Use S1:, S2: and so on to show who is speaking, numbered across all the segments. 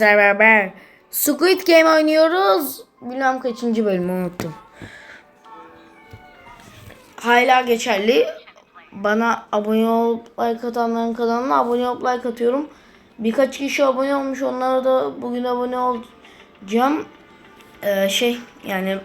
S1: beraber Squid Game oynuyoruz. Bilmem kaçıncı bölümü unuttum. Hala geçerli. Bana abone olup like atanların kanalına abone olup like atıyorum. Birkaç kişi abone olmuş. Onlara da bugün abone olacağım. Ee, şey yani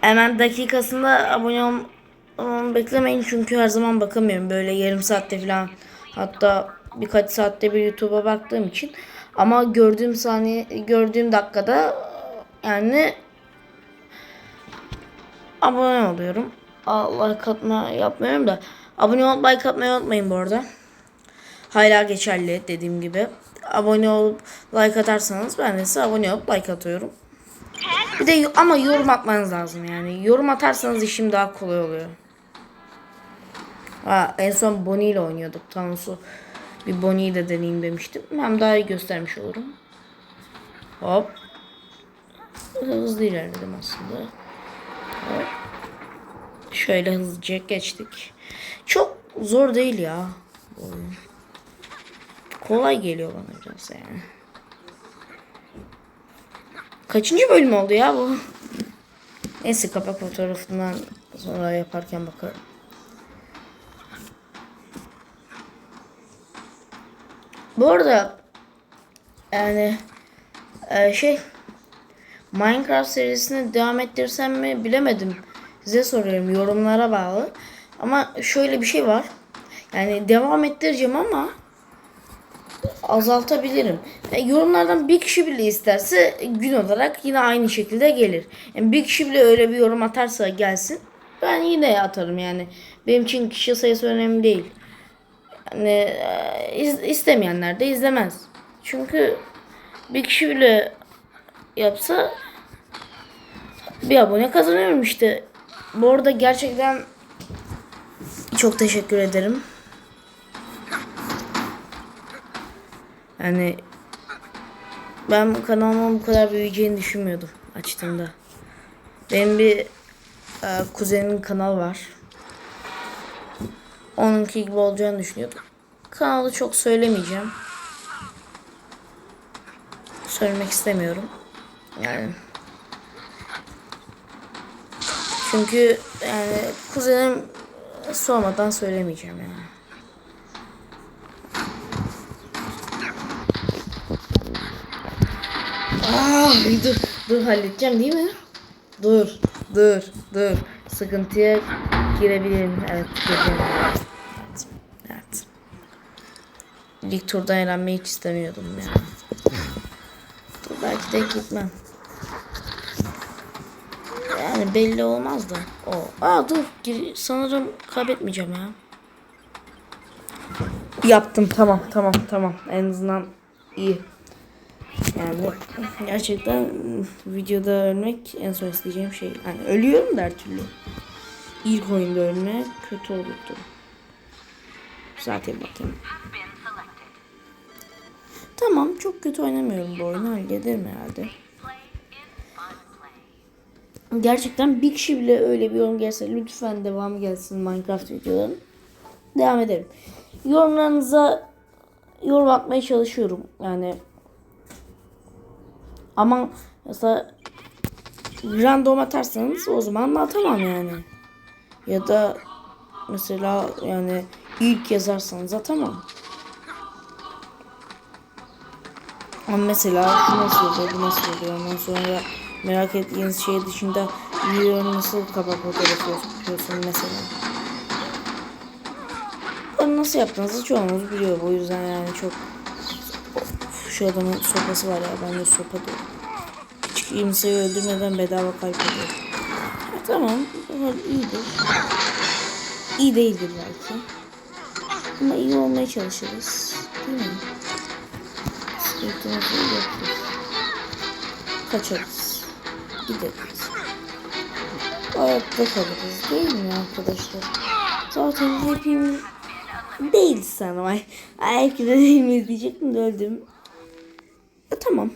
S1: hemen dakikasında abone ol olmamı beklemeyin çünkü her zaman bakamıyorum. Böyle yarım saatte falan hatta birkaç saatte bir YouTube'a baktığım için. Ama gördüğüm saniye gördüğüm dakikada yani abone oluyorum. Like atma yapmıyorum da abone olup like atmayı unutmayın bu arada. Hala geçerli dediğim gibi. Abone olup like atarsanız ben de size abone olup like atıyorum. Bir de ama yorum atmanız lazım yani. Yorum atarsanız işim daha kolay oluyor. Ha, en son Bonnie ile oynuyorduk. Tansu bir Bonnie'yi de deneyeyim demiştim. Hem daha iyi göstermiş olurum. Hop. Hızlı ilerledim aslında. Hop. Şöyle hızlıca geçtik. Çok zor değil ya. Kolay geliyor bana biraz yani. Kaçıncı bölüm oldu ya bu? Neyse kapak fotoğrafından sonra yaparken bakarım. Bu arada yani e, şey Minecraft serisini devam ettirsem mi bilemedim. Size soruyorum yorumlara bağlı. Ama şöyle bir şey var. Yani devam ettireceğim ama azaltabilirim. Yani yorumlardan bir kişi bile isterse gün olarak yine aynı şekilde gelir. Yani bir kişi bile öyle bir yorum atarsa gelsin. Ben yine atarım yani. Benim için kişi sayısı önemli değil. Yani e, iz- istemeyenler de izlemez. Çünkü bir kişi bile yapsa bir abone kazanıyorum işte. Bu arada gerçekten çok teşekkür ederim. Yani ben kanalımın bu kadar büyüyeceğini düşünmüyordum açtığımda. Benim bir e, kuzenimin kanal var. Onunki gibi olacağını düşünüyordum. Kanalı çok söylemeyeceğim. Söylemek istemiyorum. Yani çünkü yani kuzenim sormadan söylemeyeceğim yani. Aa, dur, dur halledeceğim değil mi? Dur, dur, dur. Sıkıntıya girebilirim. Evet, gireceğim. Evet. evet. İlk turda eğlenmeyi hiç istemiyordum yani. Belki de gitmem. Yani belli olmaz da. O. Aa dur. Sanırım kaybetmeyeceğim ya. Yaptım tamam tamam tamam. En azından iyi. Yani gerçekten videoda ölmek en son isteyeceğim şey. Yani ölüyorum da her türlü. İlk oyunda ölmek kötü olurdu. Zaten bakayım. Tamam çok kötü oynamıyorum bu oyunu hallederim herhalde. Gerçekten bir kişi bile öyle bir yorum gelse lütfen devam gelsin Minecraft videoların. Devam ederim. Yorumlarınıza yorum atmaya çalışıyorum. Yani ama mesela random atarsanız o zaman da atamam yani. Ya da mesela yani ilk yazarsanız atamam. Ama mesela şu nasıl oluyor, bu nasıl oluyor ondan sonra merak ettiğiniz şey dışında video nasıl kapak fotoğrafı yapıyorsun mesela. Onu nasıl yaptığınızı çoğunuz biliyor. O yüzden yani çok şu adamın sopası var ya ben de sopa diyorum. Hiç kimseyi öldürmeden bedava kalp ediyor. Ha, tamam bu iyidir. İyi değildir belki. Ama iyi olmaya çalışırız. Değil mi? Sıkıntımızı yapıyoruz. Kaçarız. Gideriz. Hayatta kalırız değil mi arkadaşlar? Zaten hepimiz değil sanırım. Ay, değil mi diyecektim de öldüm. E, tamam.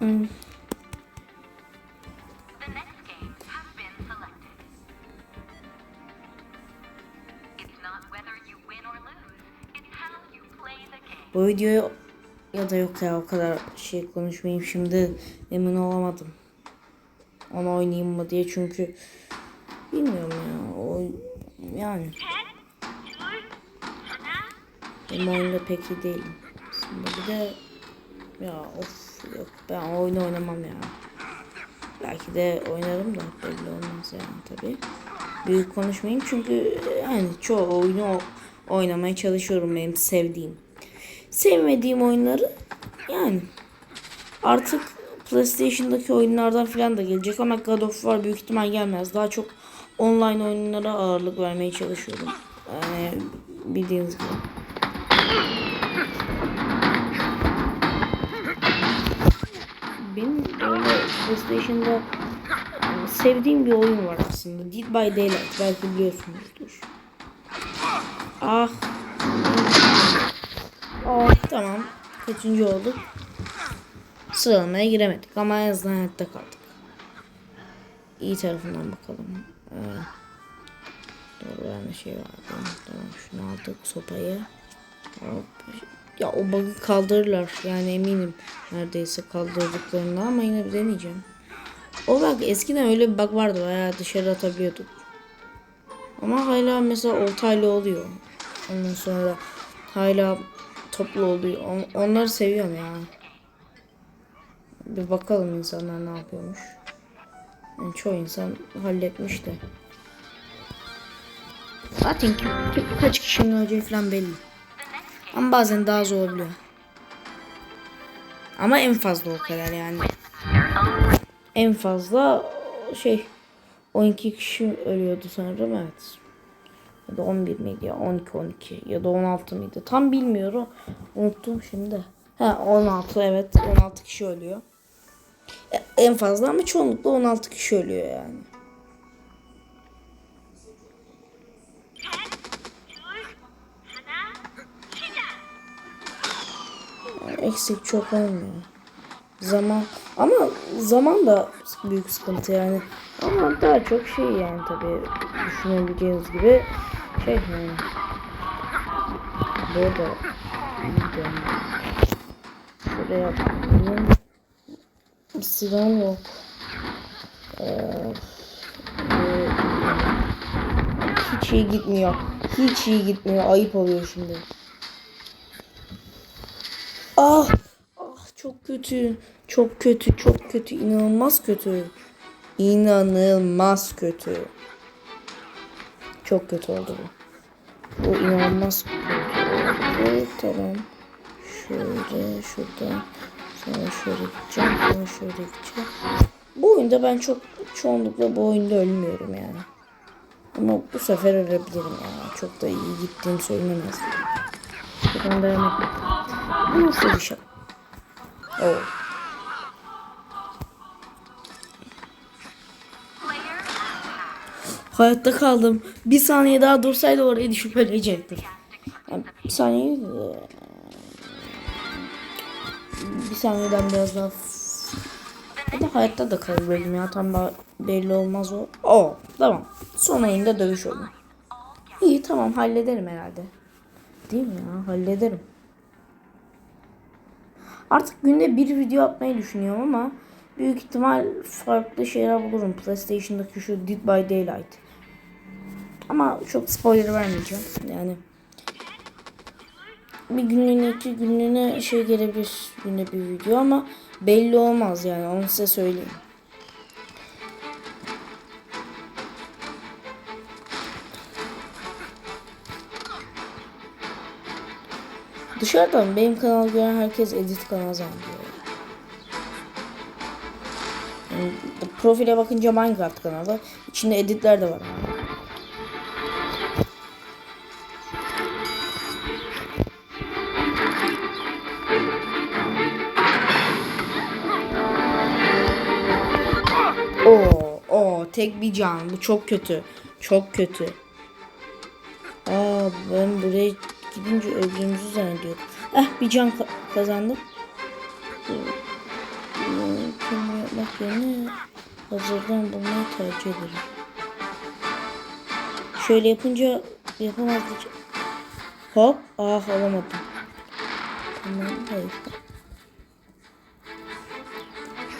S1: Bu videoyu ya da yok ya o kadar şey konuşmayayım şimdi emin olamadım. Onu oynayayım mı diye çünkü bilmiyorum ya o yani benim oyunda pek iyi değilim. Şimdi bir de ya of yok ben oyunu oynamam ya. Belki de oynarım da belli olmaz yani tabi. Büyük konuşmayayım çünkü yani çoğu oyunu oynamaya çalışıyorum benim sevdiğim. Sevmediğim oyunları yani artık PlayStation'daki oyunlardan falan da gelecek ama God of War büyük ihtimal gelmez. Daha çok online oyunlara ağırlık vermeye çalışıyorum. Yani bildiğiniz gibi. PlayStation'da yani sevdiğim bir oyun var aslında. Dead by Daylight. Belki biliyorsunuzdur. Ah. Oh, tamam. Kaçıncı olduk? Sıralamaya giremedik ama en azından hayatta kaldık. İyi tarafından bakalım. Ee, doğru yani şey vardı. Tamam şunu aldık sopayı. Hop. Ya o bug'ı kaldırırlar. Yani eminim neredeyse kaldırdıklarında ama yine bir deneyeceğim. O bak eskiden öyle bir bug vardı. Bayağı dışarı atabiliyorduk. Ama hala mesela oltaylı oluyor. Ondan sonra hala toplu oluyor. On- onları seviyorum ya. Bir bakalım insanlar ne yapıyormuş. Yani çoğu insan halletmiş de. Zaten kim, kim, kaç kişinin öleceği falan belli. Ama bazen daha zor olabiliyor. Ama en fazla o kadar yani. En fazla şey 12 kişi ölüyordu sanırım evet. Ya da 11 miydi ya 12 12 ya da 16 mıydı tam bilmiyorum. Unuttum şimdi. Ha 16 evet 16 kişi ölüyor. E, En fazla ama çoğunlukla 16 kişi ölüyor yani. Eksik çok olmuyor. Zaman ama zaman da büyük sıkıntı yani. Ama daha çok şey yani tabii düşünebileceğiniz gibi şey yani. Burada. Şuraya bakayım. Silahım yok. Ee, hiç iyi gitmiyor. Hiç iyi gitmiyor. Ayıp oluyor şimdi. Ah! Ah çok kötü. Çok kötü, çok kötü. inanılmaz kötü. İnanılmaz kötü. Çok kötü oldu bu. Bu inanılmaz kötü oldu. Tamam. Şöyle şuradan. Sonra şöyle gideceğim. Sonra şöyle gideceğim. Bu oyunda ben çok çoğunlukla bu oyunda ölmüyorum yani. Ama bu sefer ölebilirim ya. Çok da iyi gittiğim söylenemez. Buradan edelim. Bu nasıl bir. Hayatta kaldım. Bir saniye daha dursaydı oraya düşüp ölecektim. Yani bir saniye bir saniyeden biraz daha ya da hayatta da kalabilirim ya tam belli olmaz o. O tamam. Son oyunda dövüş oyunu. İyi tamam hallederim herhalde. Değil mi ya hallederim. Artık günde bir video atmayı düşünüyorum ama büyük ihtimal farklı şeyler bulurum. PlayStation'daki şu Dead by Daylight. Ama çok spoiler vermeyeceğim. Yani bir günlüğüne iki günlüğüne şey gelebilir günde bir video ama belli olmaz yani onu size söyleyeyim. Dışarıdan benim kanalı gören herkes edit kanalı zannediyor. Yani profile bakınca Minecraft kanalı. İçinde editler de var. Oo, o tek bir can. Bu çok kötü. Çok kötü. Aa ben buraya gidince öldüğümüzü zannediyordum. Eh bir can ka- kazandım. Hmm, yapmak yerine hazırdan bulmayı tercih ederim. Şöyle yapınca yapamazdık. Hop. Ah olamadım. Tamam hayır.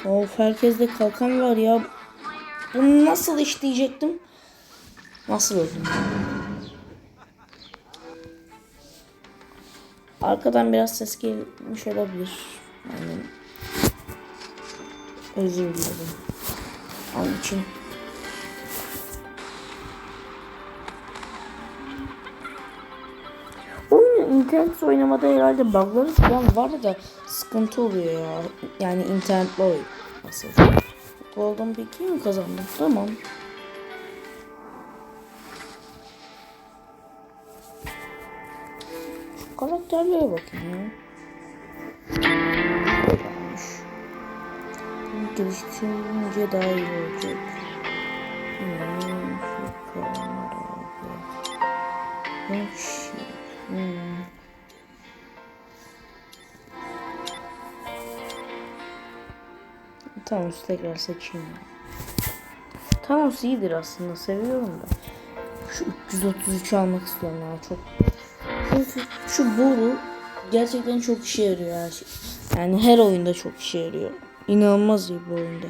S1: Of herkeste kalkan var ya. Bunu nasıl işleyecektim? Nasıl öldüm? Arkadan biraz ses gelmiş olabilir. Yani özür dilerim. Onun için. Oyunu internet oynamada herhalde bug'ları falan var da sıkıntı oluyor ya. Yani internetli oyun. Nasıl? Golden Peak'i mi kazandım? Tamam. Karakterlere bakayım ya. Güzelmiş. Geliştirince daha iyi olacak. Hmm, şu kalanlar abi. Yok şey. Hmm. Tamam tekrar seçeyim. Tamam iyidir aslında seviyorum da. Şu 333 almak istiyorum ya çok. Çünkü şu boru gerçekten çok işe yarıyor her şey. Yani her oyunda çok işe yarıyor. İnanılmaz iyi bu oyunda.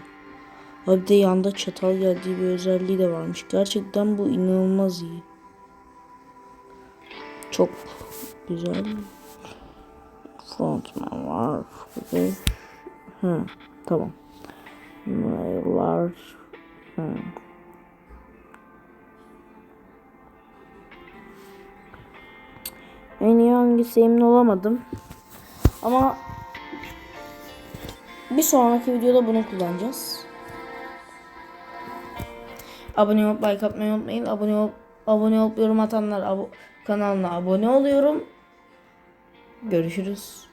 S1: Abi de yanda çatal geldiği bir özelliği de varmış. Gerçekten bu inanılmaz iyi. Çok güzel. Frontman var. Hı, tamam. Mailler. Hı. En iyi hangisi emin olamadım. Ama bir sonraki videoda bunu kullanacağız. Abone olup like atmayı unutmayın. Abone olup abone olup yorum atanlar abo- kanalına abone oluyorum. Görüşürüz.